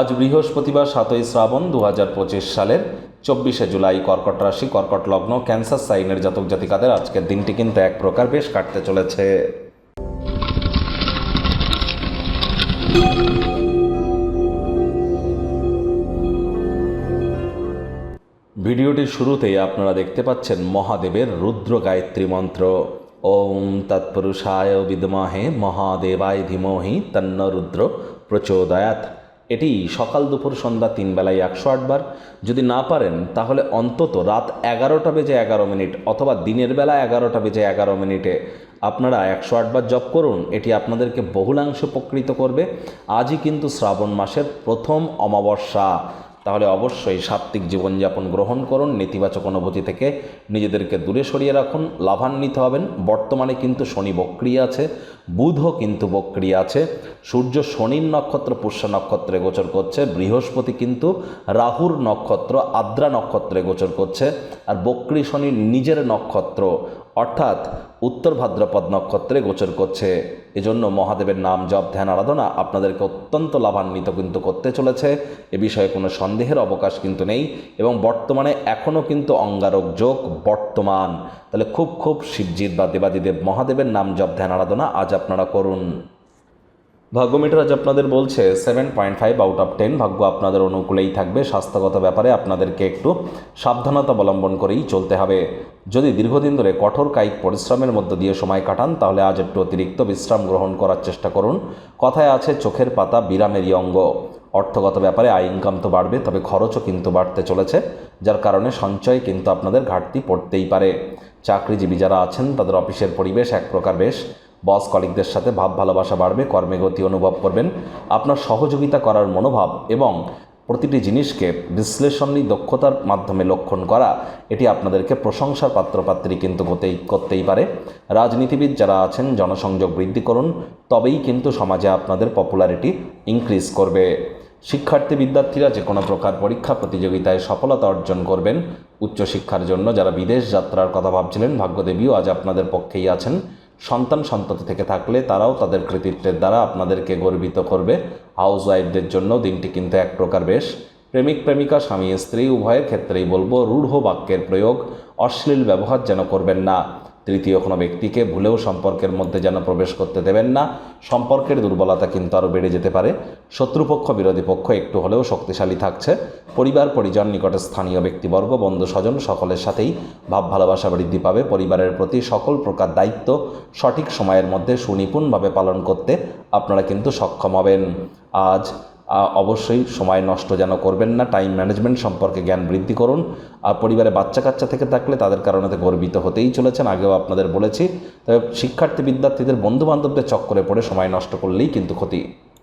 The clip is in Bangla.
আজ বৃহস্পতিবার সাতই শ্রাবণ দু হাজার পঁচিশ সালের চব্বিশে জুলাই কর্কট রাশি, কর্কট লগ্ন, ক্যান্সার সাইনের জাতক জাতিকাদের আজকের দিনটি কিন্তু এক প্রকার বেশ কাটতে চলেছে। ভিডিওটির শুরুতেই আপনারা দেখতে পাচ্ছেন মহাদেবের রুদ্র গায়ত্রী মন্ত্র। ওম তৎপুরুষায় বিদ্মহে মহাদেবায় ধীমহি তন্ন রুদ্র প্রচোদয়াত এটি সকাল দুপুর সন্ধ্যা তিন বেলায় একশো আটবার যদি না পারেন, তাহলে অন্তত রাত এগারোটা বেজে এগারো মিনিট অথবা দিনের বেলা এগারোটা বেজে এগারো মিনিটে আপনারা একশো আটবার জপ করুন। এটি আপনাদেরকে বহুলাংশ উপকৃত করবে। আজই কিন্তু শ্রাবণ মাসের প্রথম অমাবস্যা। তাহলে অবশ্যই সাত্ত্বিক জীবনযাপন গ্রহণ করুন, নেতিবাচক অনুভূতি থেকে নিজেদেরকে দূরে সরিয়ে রাখুন, লাভান্বিত হবেন। বর্তমানে কিন্তু শনি বক্রিয়া আছে, বুধও কিন্তু বক্রিয়া আছে। সূর্য শনির নক্ষত্র, পুষ্য নক্ষত্রে গোচর করছে, বৃহস্পতি কিন্তু রাহুর নক্ষত্র, আদ্রা নক্ষত্রে গোচর করছে। আর বক্রী শনির নিজের নক্ষত্র অর্থাৎ উত্তর ভাদ্রপদ নক্ষত্রে গোচর করছে। এজন্য মহাদেবের নাম জপ, ধ্যান, আরাধনা আপনাদেরকে অত্যন্ত লাভান্বিত কিন্তু করতে চলেছে। এ বিষয়ে কোনো সন্দেহের অবকাশ কিন্তু নেই এবং বর্তমানে এখনও কিন্তু অঙ্গারক যোগ বর্তমান। তাহলে খুব খুব শিবজিৎ বা দেবাদিদেব মহাদেবের নাম জপ, ধ্যান, আরাধনা আজ আপনারা করুন। ভাগ্যমিটার আজ আপনাদের বলছে seven point five out of ten ভাগ্য আপনাদের অনুকূলেই থাকবে। স্বাস্থ্যগত ব্যাপারে আপনাদেরকে একটু সাবধানতা অবলম্বন করেই চলতে হবে। যদি দীর্ঘদিন ধরে কঠোর কায়িক পরিশ্রমের মধ্য দিয়ে সময় কাটান, তাহলে আজ একটু অতিরিক্ত বিশ্রাম গ্রহণ করার চেষ্টা করুন। কথায় আছে, চোখের পাতা বিরামেরই অঙ্গ। অর্থগত ব্যাপারে আয় ইনকাম তো বাড়বে, তবে খরচও কিন্তু বাড়তে চলেছে, যার কারণে সঞ্চয় কিন্তু আপনাদের ঘাটতি পড়তেই পারে। চাকরিজীবী যারা আছেন, তাদের অফিসের পরিবেশ এক প্রকার বেশ বস কলিকদের সাথে ভাব ভালোবাসা বাড়বে, কর্মে গতি অনুভব করবেন। আপনার সহযোগিতা করার মনোভাব এবং প্রতিটি জিনিসকে বিশ্লেষণী দক্ষতার মাধ্যমে লক্ষণ করা, এটি আপনাদেরকে প্রশংসার পাত্রপাত্রী কিন্তু করতেই করতেই পারে। রাজনীতিবিদ যারা আছেন, জনসংযোগ বৃদ্ধি করুন, তবেই কিন্তু সমাজে আপনাদের পপুলারিটি ইনক্রিজ করবে। শিক্ষার্থী বিদ্যার্থীরা যে কোনো প্রকার পরীক্ষা প্রতিযোগিতায় সফলতা অর্জন করবেন। উচ্চশিক্ষার জন্য যারা বিদেশ যাত্রার কথা ভাবছিলেন, ভাগ্যদেবীও আজ আপনাদের পক্ষেই আছেন। সন্তান সন্ততি থেকে থাকলে তারাও তাদের কৃতিত্বের দ্বারা আপনাদেরকে গর্বিত করবে। হাউস ওয়াইফদের জন্য দিনটি কিন্তু এক প্রকার বেশ। প্রেমিক, প্রেমিকা, স্বামী, স্ত্রী, উভয়ের ক্ষেত্রেই বলব, রূঢ় বাক্যের প্রয়োগ অশ্লীল ব্যবহার যেন করবেন না। তৃতীয় কোনো ব্যক্তিকে ভুলেও সম্পর্কের মধ্যে যেন প্রবেশ করতে দেবেন না। সম্পর্কের দুর্বলতা কিন্তু আরও বেড়ে যেতে পারে। শত্রুপক্ষ, বিরোধী পক্ষ একটু হলেও শক্তিশালী থাকছে। পরিবার, পরিজন, নিকটে স্থানীয় ব্যক্তিবর্গ, বন্ধু, স্বজন সকলের সাথেই ভাব ভালোবাসা বৃদ্ধি পাবে। পরিবারের প্রতি সকল প্রকার দায়িত্ব সঠিক সময়ের মধ্যে সুনিপুণভাবে পালন করতে আপনারা কিন্তু সক্ষম হবেন। আজ অবশ্যই সময় নষ্ট যেন করবেন না টাইম ম্যানেজমেন্ট সম্পর্কে জ্ঞান বৃদ্ধি করুন। আর পরিবারে বাচ্চা কাচ্চা থেকে থাকলে তাদের কারণে তো গর্বিত হতেই চলেছেন, আগেও আপনাদের বলেছি। তবে শিক্ষার্থী বিদ্যার্থীদের বন্ধুবান্ধবদের চক্করে পড়ে সময় নষ্ট করলেই কিন্তু ক্ষতি।